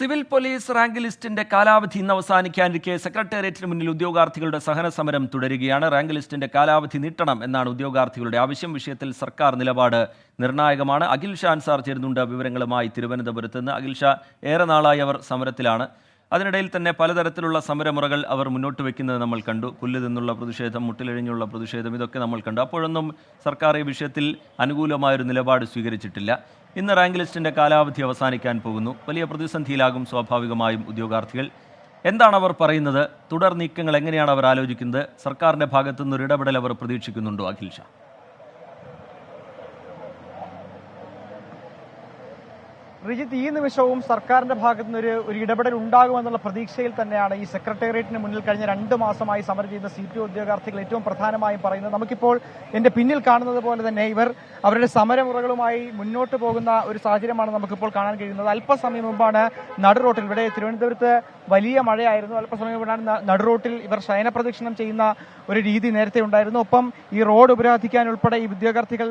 Civil police rank ലിസ്റ്റിന്റെ കാലാവധി ഇന്ന് അവസാനിക്കാനിരിക്കെ. സെക്രട്ടേറിയറ്റിന് മുന്നിൽ ഉദ്യോഗാർത്ഥികളുടെ സഹന സമരം തുടരുകയാണ്. റാങ്ക് ലിസ്റ്റിന്റെ കാലാവധി നീട്ടണം എന്നാണ് ഉദ്യോഗാർത്ഥികളുടെ ആവശ്യം. വിഷയത്തിൽ സർക്കാർ നിലപാട് നിർണായകമാണ്. അഖിൽ ഷാൻ സാർ ചേരുന്നുണ്ട് വിവരങ്ങളുമായി തിരുവനന്തപുരത്ത് നിന്ന്. അഖിൽ ഷാ ഏറെ നാളായി അവർ സമരത്തിലാണ്. അതിനിടയിൽ തന്നെ പലതരത്തിലുള്ള സമരമുറകൾ അവർ മുന്നോട്ട് വെക്കുന്നത് നമ്മൾ കണ്ടു. പുല്ല് നിന്നുള്ള പ്രതിഷേധം മുട്ടിലിഴിഞ്ഞുള്ള പ്രതിഷേധം ഇതൊക്കെ നമ്മൾ കണ്ടു. അപ്പോഴൊന്നും സർക്കാർ ഈ വിഷയത്തിൽ അനുകൂലമായൊരു നിലപാട് സ്വീകരിച്ചിട്ടില്ല. ഇന്ന് റാങ്ക് ലിസ്റ്റിന്റെ കാലാവധി അവസാനിക്കാൻ പോകുന്നു. വലിയ പ്രതിസന്ധിയിലാകും സ്വാഭാവികമായും ഉദ്യോഗാർത്ഥികൾ. എന്താണ് അവർ പറയുന്നത്? തുടർ നീക്കങ്ങൾ എങ്ങനെയാണ് അവർ ആലോചിക്കുന്നത്? സർക്കാരിന്റെ ഭാഗത്തുനിന്ന് ഒരു ഇടപെടൽ അവർ പ്രതീക്ഷിക്കുന്നുണ്ടോ അഖിൽ ഷാ റിജിത്ത് ഈ നിമിഷവും സർക്കാരിന്റെ ഭാഗത്തു നിന്ന് ഒരു ഇടപെടൽ ഉണ്ടാകുമെന്നുള്ള പ്രതീക്ഷയിൽ തന്നെയാണ് ഈ സെക്രട്ടേറിയറ്റിന് മുന്നിൽ കഴിഞ്ഞ രണ്ട് മാസമായി സമരം ചെയ്യുന്ന സി പി ഉദ്യോഗാർത്ഥികൾ ഏറ്റവും പ്രധാനമായും പറയുന്നത്. നമുക്കിപ്പോൾ എന്റെ പിന്നിൽ കാണുന്നത് പോലെ തന്നെ ഇവർ അവരുടെ സമരമുറകളുമായി മുന്നോട്ട് പോകുന്ന ഒരു സാഹചര്യമാണ് നമുക്കിപ്പോൾ കാണാൻ കഴിയുന്നത്. അല്പസമയം മുമ്പാണ് നടു റോട്ടിൽ ഇവിടെ തിരുവനന്തപുരത്ത് വലിയ മഴയായിരുന്നു. അല്പസമയം മുമ്പാണ് നടുറോട്ടിൽ നടു റോട്ടിൽ ഇവർ ശയനപ്രദക്ഷിണം ചെയ്യുന്ന ഒരു രീതി നേരത്തെ ഉണ്ടായിരുന്നു. ഒപ്പം ഈ റോഡ് ഉപരാധിക്കാൻ ഉൾപ്പെടെ ഈ ഉദ്യോഗാർത്ഥികൾ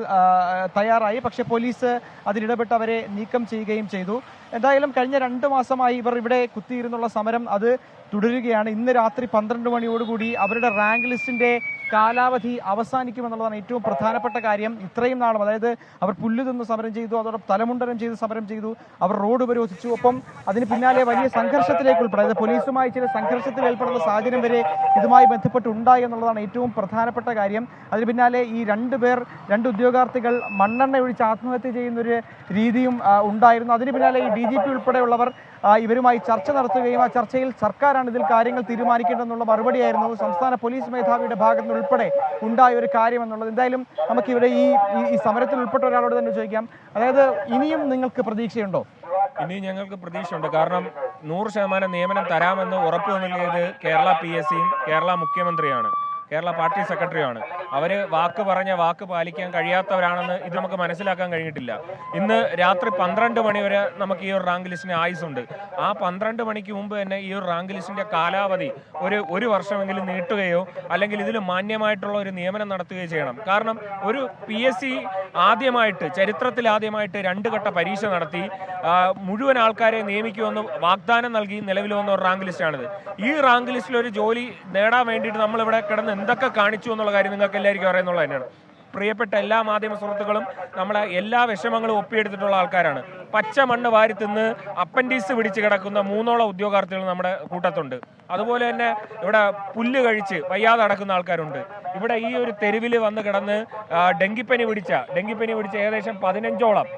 തയ്യാറായി. പക്ഷേ പോലീസ് അതിലിടപെട്ട് അവരെ നീക്കം ചെയ്യുകയും ചെയ്തു. എന്തായാലും കഴിഞ്ഞ രണ്ട് മാസമായി ഇവർ ഇവിടെ കുത്തിയിരുന്നുള്ള സമരം അത് തുടരുകയാണ്. ഇന്ന് രാത്രി പന്ത്രണ്ട് മണിയോടുകൂടി അവരുടെ റാങ്ക് ലിസ്റ്റിന്റെ കാലാവധി അവസാനിക്കുമെന്നുള്ളതാണ് ഏറ്റവും പ്രധാനപ്പെട്ട കാര്യം. ഇത്രയും നാളും അതായത് അവർ പുല്ല് തിന്ന് സമരം ചെയ്തു അതോടൊപ്പം തലമുണ്ടനം ചെയ്ത് സമരം ചെയ്തു അവർ റോഡ് ഉപരോധിച്ചു. ഒപ്പം അതിന് പിന്നാലെ വലിയ സംഘർഷത്തിലേക്ക് ഉൾപ്പെടെ. അതായത് പോലീസുമായി ചില സംഘർഷത്തിൽ ഏർപ്പെടുന്ന സാഹചര്യം വരെ ഇതുമായി ബന്ധപ്പെട്ട് ഉണ്ടായി എന്നുള്ളതാണ് ഏറ്റവും പ്രധാനപ്പെട്ട കാര്യം. അതിന് പിന്നാലെ ഈ രണ്ട് പേർ രണ്ട് ഉദ്യോഗാർത്ഥികൾ മണ്ണെണ്ണ ഒഴിച്ച് ആത്മഹത്യ ചെയ്യുന്നൊരു രീതിയും ഉണ്ടായിരുന്നു. അതിന് പിന്നാലെ ഈ ഡി ജി പി ഉൾപ്പെടെയുള്ളവർ ഇവരുമായി ചർച്ച നടത്തുകയും ആ ചർച്ചയിൽ സർക്കാരാണ് ഇതിൽ കാര്യങ്ങൾ തീരുമാനിക്കേണ്ടതെന്നുള്ള മറുപടിയായിരുന്നു. സംസ്ഥാന പോലീസ് മേധാവിയുടെ ഭാഗത്ത് ഉൾപ്പെടെ ഉണ്ടായ ഒരു കാര്യമെന്നുള്ളത് എന്തായാലും നമുക്ക് ഇവിടെ ഈ ഈ- ഈ സമരത്തിൽ ഉൾപ്പെട്ട ഒരാളോട് തന്നെ ചോദിക്കാം. അതായത് ഇനിയും നിങ്ങൾക്ക് പ്രതീക്ഷയുണ്ടോ? ഇനി ഞങ്ങൾക്ക് പ്രതീക്ഷയുണ്ട്. കാരണം നൂറ് ശതമാനം നിയമനം തരാമെന്ന് ഉറപ്പ് നൽകിയത് കേരള പി എസ് സിയും കേരള മുഖ്യമന്ത്രിയാണ്. കേരള പാർട്ടി സെക്രട്ടറിയാണ്. അവർ വാക്ക് പറഞ്ഞ വാക്ക് പാലിക്കാൻ കഴിയാത്തവരാണെന്ന് ഇത് നമുക്ക് മനസ്സിലാക്കാൻ കഴിഞ്ഞിട്ടില്ല. ഇന്ന് രാത്രി പന്ത്രണ്ട് മണി വരെ നമുക്ക് ഈ ഒരു റാങ്ക് ലിസ്റ്റിന് ആയുസുണ്ട് ആ പന്ത്രണ്ട് മണിക്ക് മുമ്പ് തന്നെ ഈ ഒരു റാങ്ക് ലിസ്റ്റിന്റെ കാലാവധി ഒരു ഒരു വർഷമെങ്കിലും നീട്ടുകയോ അല്ലെങ്കിൽ ഇതിൽ മാന്യമായിട്ടുള്ള ഒരു നിയമനം നടത്തുകയോ ചെയ്യണം. കാരണം ഒരു പി എസ് സി ആദ്യമായിട്ട് ചരിത്രത്തിൽ ആദ്യമായിട്ട് രണ്ട് ഘട്ട പരീക്ഷ നടത്തി മുഴുവൻ ആൾക്കാരെ നിയമിക്കുമെന്ന് വാഗ്ദാനം നൽകി നിലവിൽ വന്ന ഒരു റാങ്ക് ലിസ്റ്റാണിത്. ഈ റാങ്ക് ലിസ്റ്റിൽ ഒരു ജോലി നേടാൻ വേണ്ടിയിട്ട് നമ്മൾ ഇവിടെ കിടന്ന് എന്തൊക്കെ കാണിച്ചു എന്നുള്ള കാര്യം നിങ്ങൾക്ക് എല്ലാവർക്കും അറിയുന്നുള്ളത് തന്നെയാണ്. പ്രിയപ്പെട്ട എല്ലാ മാധ്യമ സുഹൃത്തുക്കളും നമ്മളെ എല്ലാ വിഷമങ്ങളും ഒപ്പിയെടുത്തിട്ടുള്ള ആൾക്കാരാണ്. പച്ച മണ്ണ് വാരി തിന്ന് അപ്പൻഡീസ് പിടിച്ച് കിടക്കുന്ന മൂന്നോളം ഉദ്യോഗാർത്ഥികൾ നമ്മുടെ കൂട്ടത്തുണ്ട്. അതുപോലെ തന്നെ ഇവിടെ പുല്ല് കഴിച്ച് വയ്യാതെ നടക്കുന്ന ആൾക്കാരുണ്ട്. ഇവിടെ ഈ ഒരു തെരുവിൽ വന്ന് കിടന്ന് ഡെങ്കിപ്പനി പിടിച്ച ഡെങ്കിപ്പനി പിടിച്ച ഏകദേശം പതിനഞ്ചോളം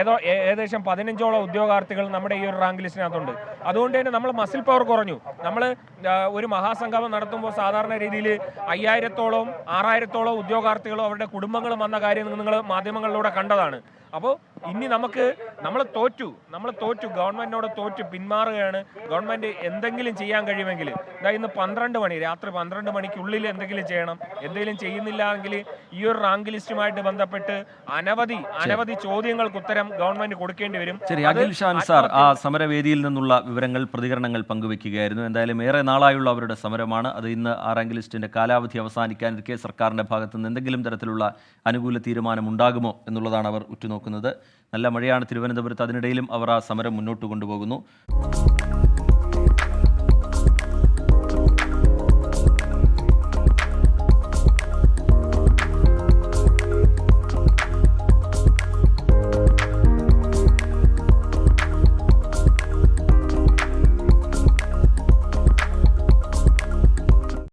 ഏതോ ഏകദേശം പതിനഞ്ചോളം ഉദ്യോഗാർത്ഥികൾ നമ്മുടെ ഈ ഒരു റാങ്ക് ലിസ്റ്റിനകത്തുണ്ട്. അതുകൊണ്ട് തന്നെ നമ്മൾ മസിൽ പവർ കുറഞ്ഞു. നമ്മൾ ഒരു മഹാസംഗമം നടത്തുമ്പോൾ സാധാരണ രീതിയിൽ അയ്യായിരത്തോളം ആറായിരത്തോളം ഉദ്യോഗാർത്ഥികളും അവരുടെ കുടുംബങ്ങളും വന്ന കാര്യം നിങ്ങൾ മാധ്യമങ്ങളിലൂടെ കണ്ടതാണ്. അപ്പോൾ ഇനി നമുക്ക് നമ്മൾ തോറ്റു നമ്മൾ തോറ്റു ഗവൺമെന്റിനോട് തോറ്റു പിന്മാറുകയാണ്. ഗവൺമെന്റ് എന്തെങ്കിലും ചെയ്യാൻ കഴിയുമെങ്കിൽ ഇതാ ഇന്ന് പന്ത്രണ്ട് മണി രാത്രി പന്ത്രണ്ട് മണിക്കുള്ളിൽ എന്തെങ്കിലും ചെയ്യണം. എന്തെങ്കിലും ചെയ്യുന്നില്ല എങ്കിൽ ഈ ഒരു റാങ്ക് ലിസ്റ്റുമായിട്ട് ബന്ധപ്പെട്ട് അനവധി അനവധി ചോദ്യങ്ങൾക്ക് ഉത്തരം ഗവൺമെന്റ് കൊടുക്കേണ്ടി വരും. ശരി അഖിൽ ഷാൻ സാർ ആ സമരവേദിയിൽ നിന്നുള്ള വിവരങ്ങൾ പ്രതികരണങ്ങൾ പങ്കുവെക്കുകയായിരുന്നു. എന്തായാലും ഏറെ നാളായുള്ള അവരുടെ സമരമാണ്. അത് ഇന്ന് ആ റാങ്ക് ലിസ്റ്റിന്റെ കാലാവധി അവസാനിക്കാനിരിക്കെ സർക്കാരിന്റെ ഭാഗത്തുനിന്ന് എന്തെങ്കിലും തരത്തിലുള്ള അനുകൂല തീരുമാനം ഉണ്ടാകുമോ എന്നുള്ളതാണ് അവർ ഉറ്റുനോക്കുന്നത്. നല്ല മഴയാണ് തിരുവനന്തപുരത്ത്. അതിനിടയിലും അവർ ആ സമരം മുന്നോട്ട് കൊണ്ടുപോകുന്നു.